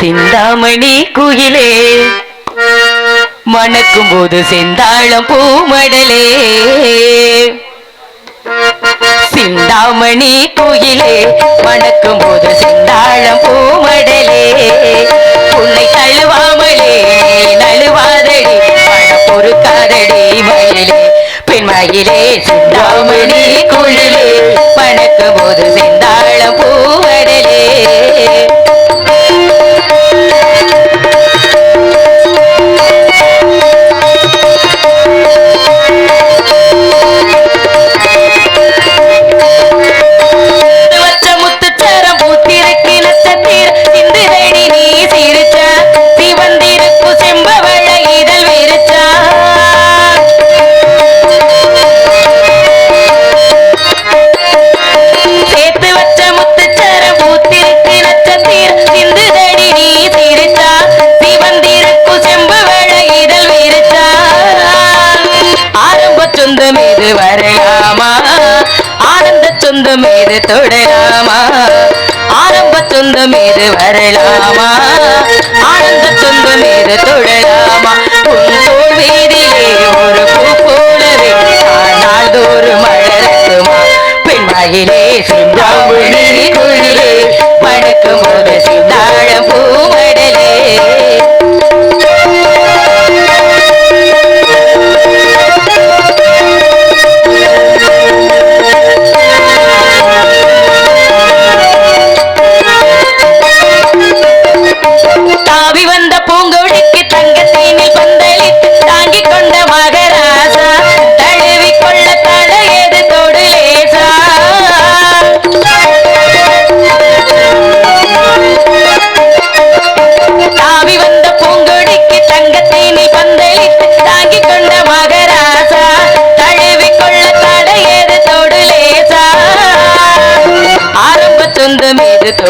சிந்தாமணி குயிலே. மணக்கும் போது செந்தாழம் பூமடலே. சிந்தாமணி குயிலே மணக்கும் போது செந்தாழம் பூமடலே. உன்னை தழுவாமலே நழுவாதடி பணம் பொறுக்காதடி மயிலே பெண்மயிலே சிந்தாமணி குயிலே மணக்கும் போது செந்தாழம் சொந்தம் இது தொடராமா ஆரம்ப சொந்தம் இது வரலாமா? ஆனந்த சொந்தம் இது தொடராமா உன் தோல் வீதியிலே ஒரு பூ போலவே நாள்தோறும் மலரட்டுமா சிந்தாமணி குழிலே மணக்கும் ஒரு சிந்தாழம்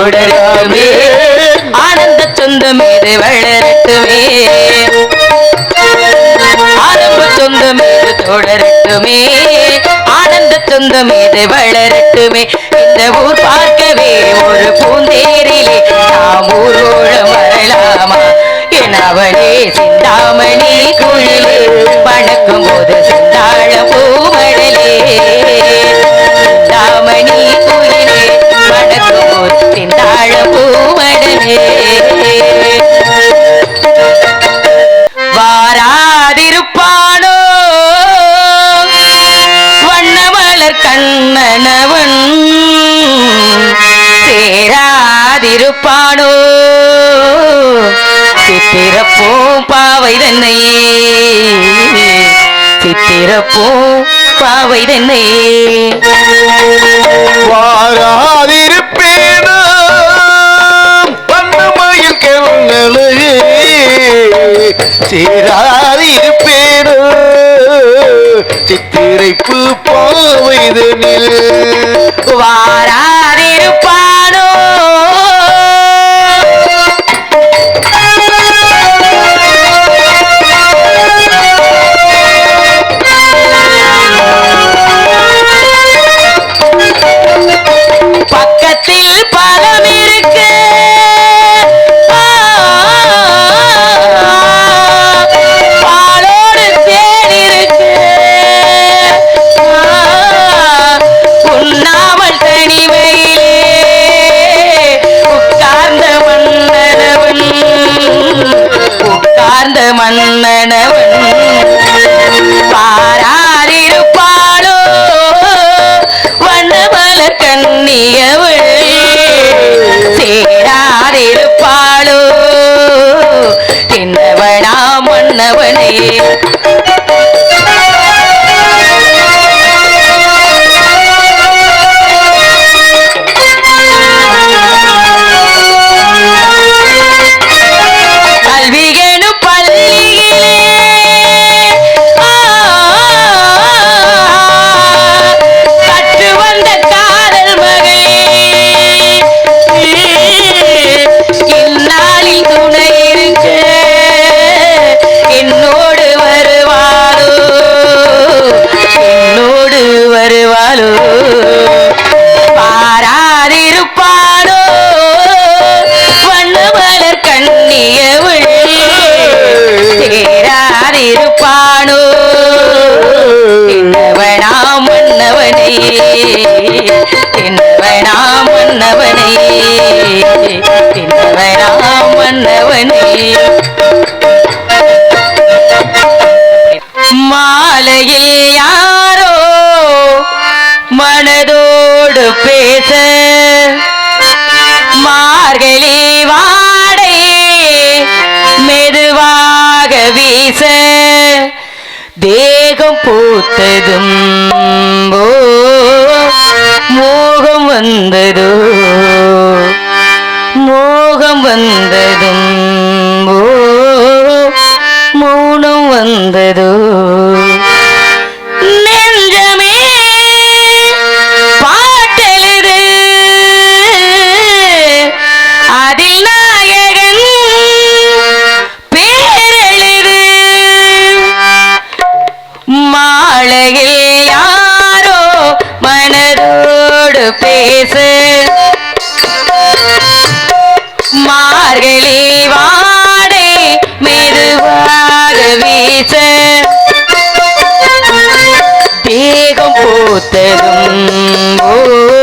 தொடரட்டுமே. ஆனந்த சொந்தம் இது வளரட்டுமே. ஆரம்ப சொந்தம் இது தொடரட்டுமே. ஆனந்த சொந்தம் இது வளரட்டுமே. இந்த ஊர் பார்க்கவே ஒரு பூந்தேரிலே நாம் ஊர்வலம் வரலாமா? என் அவளே சிந்தாமணி குழிலே பணக்கும் போது சிந்தாழ பூமடலே சிந்தாமணி கண்ணனவன். சேராதிருப்பானோ. சித்திரப்பூம் பாவை தன்னையே சித்திரப்பூம் பாவை தன்னையே வாராதிருப்பேனா. வண்ணமயில் கண்ணழகே சேராதிருப்பேனோ. சித்திரைப்பு பாவைதனில் வாரா மன்னவனே மாலையில் யாரோ மனதோடு பேச மார்கழி வாடை மெதுவாக வீச தேகம் பூத்ததும் மோகம் வந்ததோ வந்ததும் மௌனம் வந்ததும் தெரும் ஓ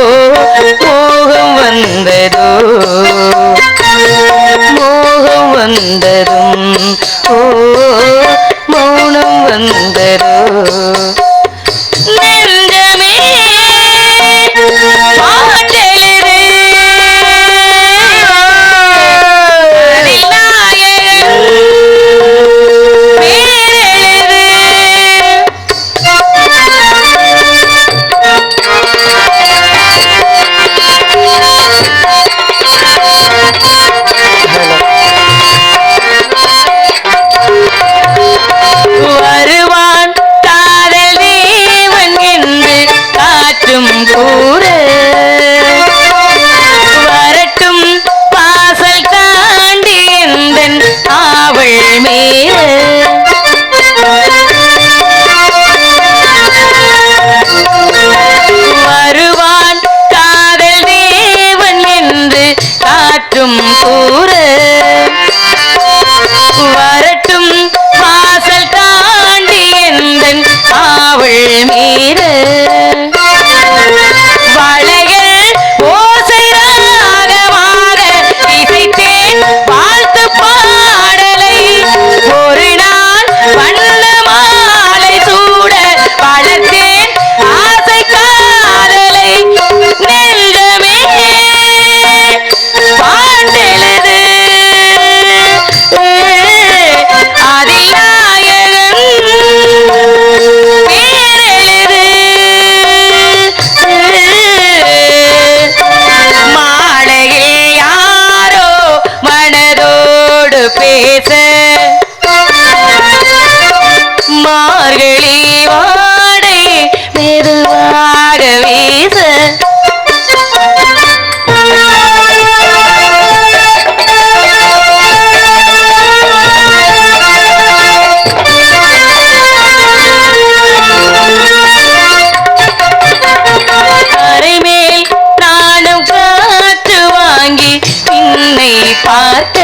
பார்த்த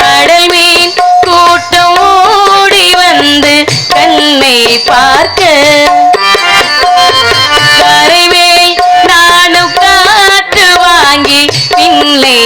கடல் மீன் கூட்டம் ஓடி வந்து கண்ணை பார்க்க. கரைவேல் நானும் காற்று வாங்கி பின்னை